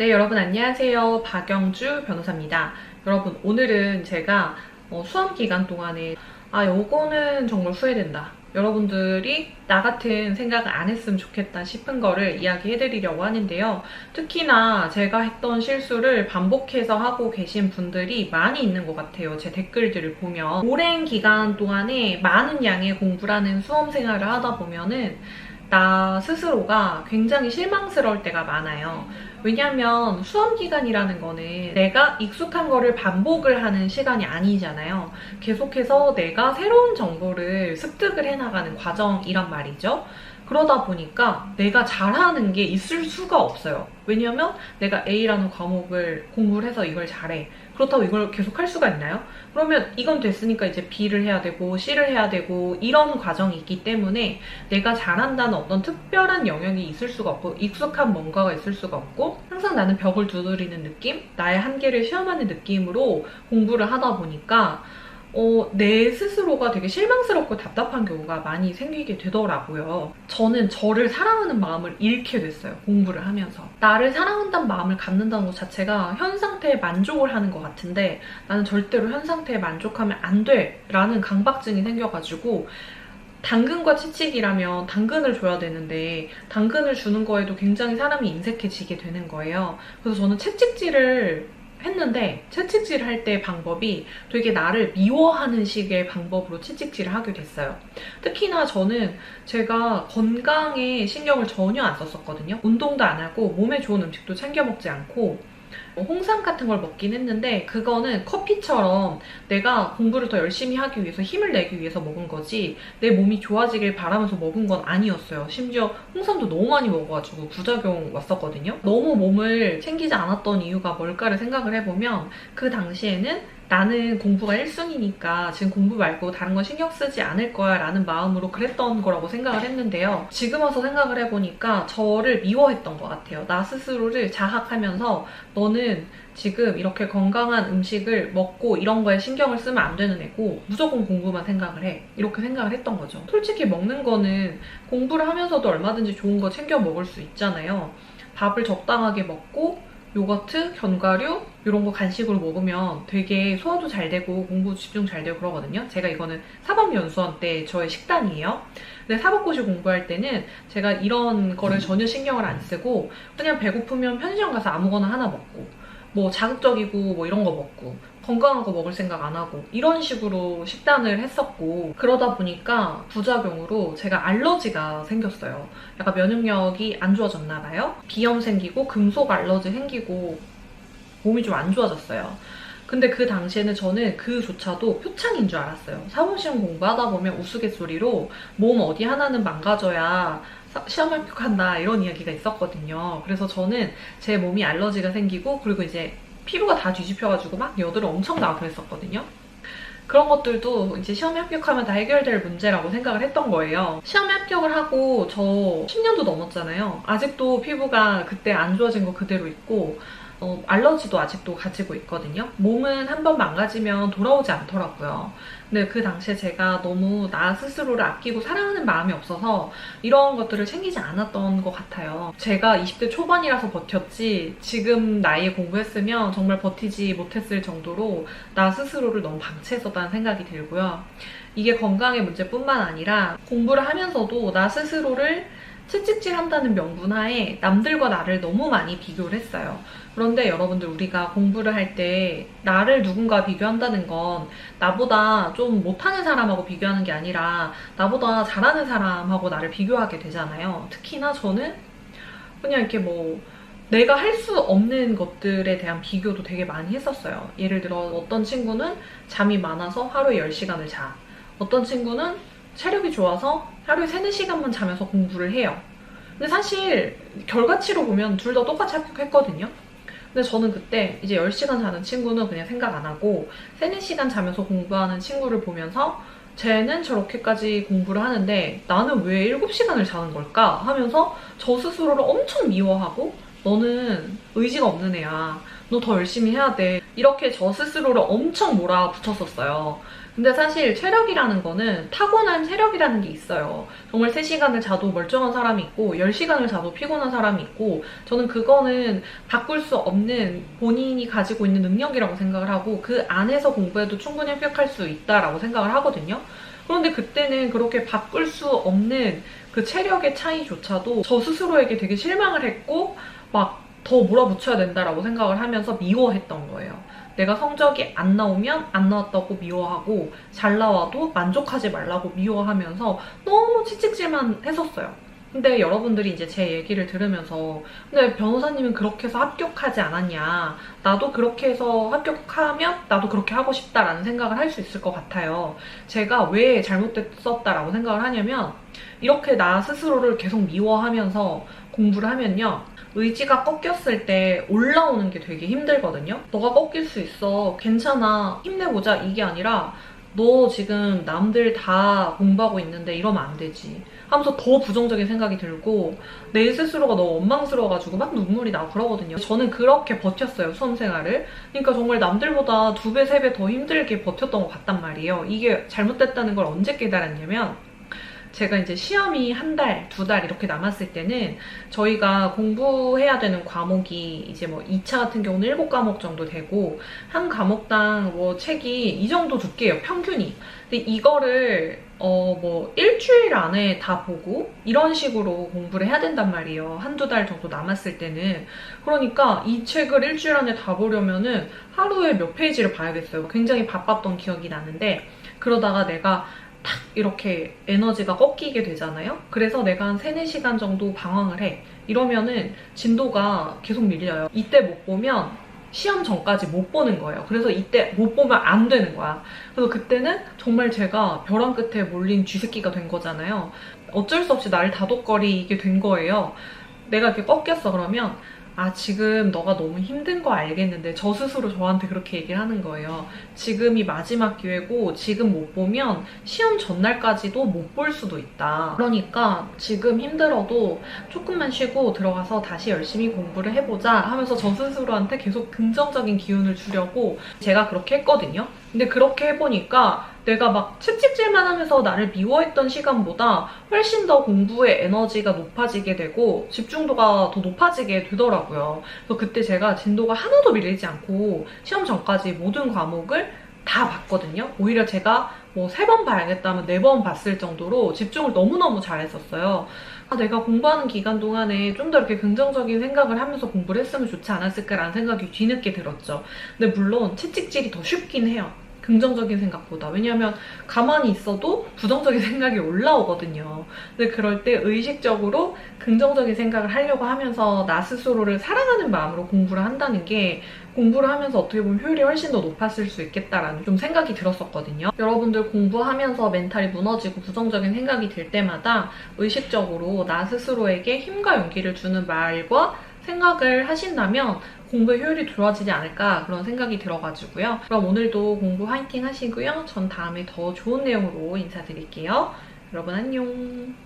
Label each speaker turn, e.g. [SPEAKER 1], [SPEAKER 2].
[SPEAKER 1] 네, 여러분 안녕하세요. 박영주 변호사입니다. 여러분, 오늘은 제가 어, 수험 기간 동안에 아, 요거는 정말 후회된다. 여러분들이 나 같은 생각을 안 했으면 좋겠다 싶은 거를 이야기해드리려고 하는데요. 특히나 제가 했던 실수를 반복해서 하고 계신 분들이 많이 있는 것 같아요. 제 댓글들을 보면. 오랜 기간 동안에 많은 양의 공부를 하는 수험 생활을 하다 보면은 나 스스로가 굉장히 실망스러울 때가 많아요. 왜냐하면 수험 기간이라는 거는 내가 익숙한 거를 반복을 하는 시간이 아니잖아요. 계속해서 내가 새로운 정보를 습득을 해나가는 과정이란 말이죠. 그러다 보니까 내가 잘하는 게 있을 수가 없어요. 왜냐면 내가 A라는 과목을 공부를 해서 이걸 잘해. 그렇다고 이걸 계속 할 수가 있나요? 그러면 이건 됐으니까 이제 B를 해야 되고 C를 해야 되고 이런 과정이 있기 때문에 내가 잘한다는 어떤 특별한 영역이 있을 수가 없고 익숙한 뭔가가 있을 수가 없고 항상 나는 벽을 두드리는 느낌? 나의 한계를 시험하는 느낌으로 공부를 하다 보니까 어, 내 스스로가 되게 실망스럽고 답답한 경우가 많이 생기게 되더라고요. 저는 저를 사랑하는 마음을 잃게 됐어요. 공부를 하면서. 나를 사랑한다는 마음을 갖는다는 것 자체가 현 상태에 만족을 하는 것 같은데 나는 절대로 현 상태에 만족하면 안 돼! 라는 강박증이 생겨가지고 당근과 채찍이라면 당근을 줘야 되는데 당근을 주는 거에도 굉장히 사람이 인색해지게 되는 거예요. 그래서 저는 채찍질을 했는데 채찍질 할 때 방법이 되게 나를 미워하는 식의 방법으로 채찍질을 하게 됐어요. 특히나 저는 제가 건강에 신경을 전혀 안 썼었거든요. 운동도 안 하고 몸에 좋은 음식도 챙겨 먹지 않고 뭐 홍삼 같은 걸 먹긴 했는데 그거는 커피처럼 내가 공부를 더 열심히 하기 위해서 힘을 내기 위해서 먹은 거지 내 몸이 좋아지길 바라면서 먹은 건 아니었어요. 심지어 홍삼도 너무 많이 먹어가지고 부작용 왔었거든요. 너무 몸을 챙기지 않았던 이유가 뭘까를 생각을 해보면 그 당시에는 나는 공부가 1순위니까 지금 공부 말고 다른 건 신경 쓰지 않을 거야 라는 마음으로 그랬던 거라고 생각을 했는데요. 지금 와서 생각을 해보니까 저를 미워했던 것 같아요. 나 스스로를 자학하면서 너는 지금 이렇게 건강한 음식을 먹고 이런 거에 신경을 쓰면 안 되는 애고 무조건 공부만 생각을 해. 이렇게 생각을 했던 거죠. 솔직히 먹는 거는 공부를 하면서도 얼마든지 좋은 거 챙겨 먹을 수 있잖아요. 밥을 적당하게 먹고 요거트, 견과류 이런 거 간식으로 먹으면 되게 소화도 잘 되고 공부 집중 잘 되고 그러거든요. 제가 이거는 사법연수원 때 저의 식단이에요. 근데 사법고시 공부할 때는 제가 이런 거를 전혀 신경을 안 쓰고 그냥 배고프면 편의점 가서 아무거나 하나 먹고 뭐 자극적이고 뭐 이런 거 먹고 건강한 거 먹을 생각 안 하고 이런 식으로 식단을 했었고 그러다 보니까 부작용으로 제가 알러지가 생겼어요. 약간 면역력이 안 좋아졌나 봐요. 비염 생기고 금속 알러지 생기고 몸이 좀 안 좋아졌어요. 근데 그 당시에는 저는 그조차도 표창인 줄 알았어요. 사무시험 공부하다 보면 우스갯소리로 몸 어디 하나는 망가져야 시험 합격한다 이런 이야기가 있었거든요. 그래서 저는 제 몸이 알러지가 생기고 그리고 이제 피부가 다 뒤집혀가지고 막 여드름 엄청 나고 그랬었거든요. 그런 것들도 이제 시험에 합격하면 다 해결될 문제라고 생각을 했던 거예요. 시험에 합격을 하고 저 10년도 넘었잖아요. 아직도 피부가 그때 안 좋아진 거 그대로 있고 어, 알러지도 아직도 가지고 있거든요. 몸은 한 번 망가지면 돌아오지 않더라고요. 근데 그 당시에 제가 너무 나 스스로를 아끼고 사랑하는 마음이 없어서 이런 것들을 챙기지 않았던 것 같아요. 제가 20대 초반이라서 버텼지 지금 나이에 공부했으면 정말 버티지 못했을 정도로 나 스스로를 너무 방치했었다는 생각이 들고요. 이게 건강의 문제뿐만 아니라 공부를 하면서도 나 스스로를 채찍질 한다는 명분하에 남들과 나를 너무 많이 비교를 했어요. 그런데 여러분들 우리가 공부를 할 때 나를 누군가 비교한다는 건 나보다 좀 못하는 사람하고 비교하는 게 아니라 나보다 잘하는 사람하고 나를 비교하게 되잖아요. 특히나 저는 그냥 이렇게 뭐 내가 할 수 없는 것들에 대한 비교도 되게 많이 했었어요. 예를 들어 어떤 친구는 잠이 많아서 하루에 10시간을 자. 어떤 친구는 체력이 좋아서 하루에 3, 4시간만 자면서 공부를 해요. 근데 사실 결과치로 보면 둘 다 똑같이 합격했거든요. 근데 저는 그때 이제 10시간 자는 친구는 그냥 생각 안 하고 3, 4시간 자면서 공부하는 친구를 보면서 쟤는 저렇게까지 공부를 하는데 나는 왜 7시간을 자는 걸까 하면서 저 스스로를 엄청 미워하고 너는 의지가 없는 애야. 너 더 열심히 해야 돼. 이렇게 저 스스로를 엄청 몰아붙였었어요. 근데 사실 체력이라는 거는 타고난 체력이라는 게 있어요. 정말 3시간을 자도 멀쩡한 사람이 있고 10시간을 자도 피곤한 사람이 있고 저는 그거는 바꿀 수 없는 본인이 가지고 있는 능력이라고 생각을 하고 그 안에서 공부해도 충분히 합격할 수 있다라고 생각을 하거든요. 그런데 그때는 그렇게 바꿀 수 없는 그 체력의 차이조차도 저 스스로에게 되게 실망을 했고 막 더 몰아붙여야 된다라고 생각을 하면서 미워했던 거예요. 내가 성적이 안 나오면 안 나왔다고 미워하고 잘 나와도 만족하지 말라고 미워하면서 너무 채찍질만 했었어요. 근데 여러분들이 이제 제 얘기를 들으면서 근데 변호사님은 그렇게 해서 합격하지 않았냐 나도 그렇게 해서 합격하면 나도 그렇게 하고 싶다라는 생각을 할 수 있을 것 같아요 제가 왜 잘못됐었다라고 생각을 하냐면 이렇게 나 스스로를 계속 미워하면서 공부를 하면요 의지가 꺾였을 때 올라오는 게 되게 힘들거든요. 너가 꺾일 수 있어. 괜찮아. 힘내보자. 이게 아니라 너 지금 남들 다 공부하고 있는데 이러면 안 되지. 하면서 더 부정적인 생각이 들고 내 스스로가 너무 원망스러워가지고 막 눈물이 나고 그러거든요. 저는 그렇게 버텼어요, 수험 생활을. 그러니까 정말 남들보다 두 배, 세 배 더 힘들게 버텼던 것 같단 말이에요. 이게 잘못됐다는 걸 언제 깨달았냐면 제가 이제 시험이 한 달, 두 달 이렇게 남았을 때는 저희가 공부해야 되는 과목이 이제 뭐 2차 같은 경우는 7과목 정도 되고 한 과목당 뭐 책이 이 정도 두께예요, 평균이. 근데 이거를 어 뭐 일주일 안에 다 보고 이런 식으로 공부를 해야 된단 말이에요. 한두 달 정도 남았을 때는. 그러니까 이 책을 일주일 안에 다 보려면은 하루에 몇 페이지를 봐야겠어요. 굉장히 바빴던 기억이 나는데 그러다가 내가 탁 이렇게 에너지가 꺾이게 되잖아요. 그래서 내가 한 3, 4시간 정도 방황을 해. 이러면은 진도가 계속 밀려요. 이때 못 보면 시험 전까지 못 보는 거예요. 그래서 이때 못 보면 안 되는 거야. 그래서 그때는 정말 제가 벼랑 끝에 몰린 쥐새끼가 된 거잖아요. 어쩔 수 없이 나를 다독거리게 된 거예요. 내가 이렇게 꺾였어 그러면 아, 지금 너가 너무 힘든 거 알겠는데 저 스스로 저한테 그렇게 얘기를 하는 거예요. 지금이 마지막 기회고 지금 못 보면 시험 전날까지도 못 볼 수도 있다. 그러니까 지금 힘들어도 조금만 쉬고 들어가서 다시 열심히 공부를 해보자 하면서 저 스스로한테 계속 긍정적인 기운을 주려고 제가 그렇게 했거든요. 근데 그렇게 해보니까 내가 막 채찍질만 하면서 나를 미워했던 시간보다 훨씬 더 공부의 에너지가 높아지게 되고 집중도가 더 높아지게 되더라고요. 그래서 그때 제가 진도가 하나도 밀리지 않고 시험 전까지 모든 과목을 다 봤거든요. 오히려 제가 뭐 세 번 봐야겠다면 네 번 봤을 정도로 집중을 너무너무 잘했었어요. 아, 내가 공부하는 기간 동안에 좀 더 이렇게 긍정적인 생각을 하면서 공부를 했으면 좋지 않았을까라는 생각이 뒤늦게 들었죠. 근데 물론 채찍질이 더 쉽긴 해요. 긍정적인 생각보다. 왜냐하면 가만히 있어도 부정적인 생각이 올라오거든요. 근데 그럴 때 의식적으로 긍정적인 생각을 하려고 하면서 나 스스로를 사랑하는 마음으로 공부를 한다는 게 공부를 하면서 어떻게 보면 효율이 훨씬 더 높았을 수 있겠다라는 좀 생각이 들었었거든요. 여러분들 공부하면서 멘탈이 무너지고 부정적인 생각이 들 때마다 의식적으로 나 스스로에게 힘과 용기를 주는 말과 생각을 하신다면 공부의 효율이 좋아지지 않을까 그런 생각이 들어가지고요. 그럼 오늘도 공부 화이팅 하시고요. 전 다음에 더 좋은 내용으로 인사드릴게요. 여러분 안녕.